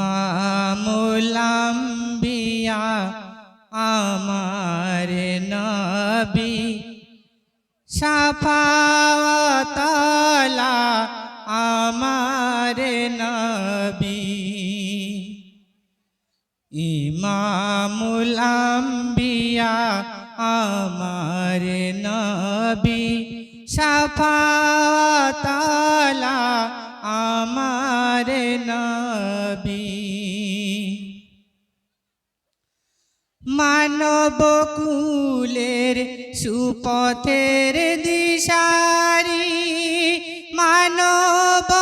ইমামুল আম্বিয়া আমার নবী। সাফাওয়াতালা আমার নবী। ইমামুল আম্বিয়া আমার নবী। সাফাওয়াতালা আমার নবী। মানব কুলের সুপথের দিশারি মানবতার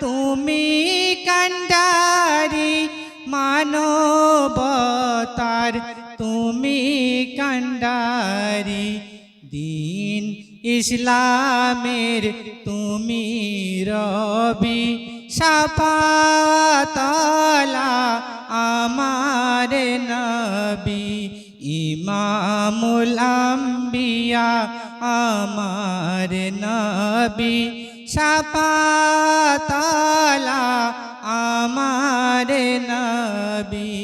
তুমি কান্ডারি মানবতার তুমি কান্ডারি দিন ইসলামের তুমি রবি সাপাতলা আমার নবী, ইমামুল আম্বিয়া আমার নবী সাপাতলা আমার নবী।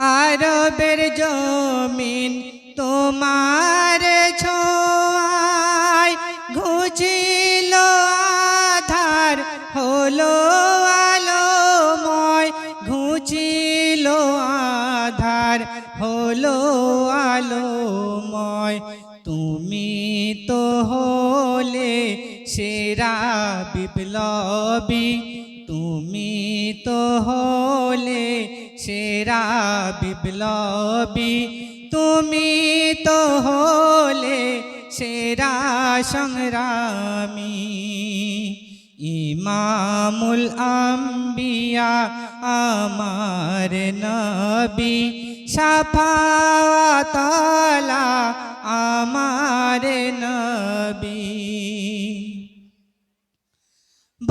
আরবের জমিন তোমার ছোঁয়ায় ঘুচিল আধার, হলো আলোময়, ঘুচিল আধার, হলো আলোময়। তুমি তো হলে সেরা বিপ্লবী, তুমি তো হলে সেরা বিপ্লবী। তুমি তো হলে সেরা সংগ্রামী। ইমামুল আম্বিয়া আমার নবী। সাফাতলা আমার নবী।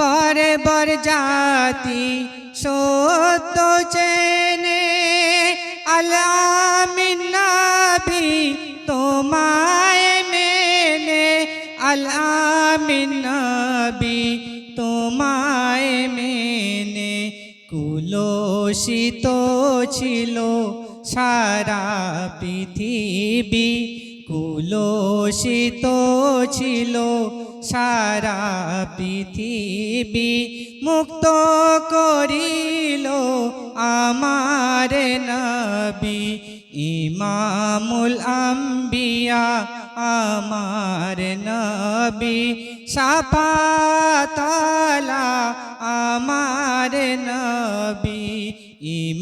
বরে বর জাতি সত্য চেনে। আলামিন নবী তোমায় মেনে। আলামিন নবী তোমায় মেনে। কুলসিত ছিল সারা পৃথিবী। কুলসিত ছিল সারা পৃথিবী মুক্ত করিল আমার নবী। ইমামুল আম্বিয়া আমার নবী। সাফাতলা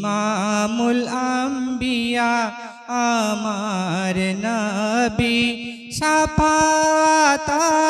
ইমামুল আম্বিয়া আমার নবী সাফাতলা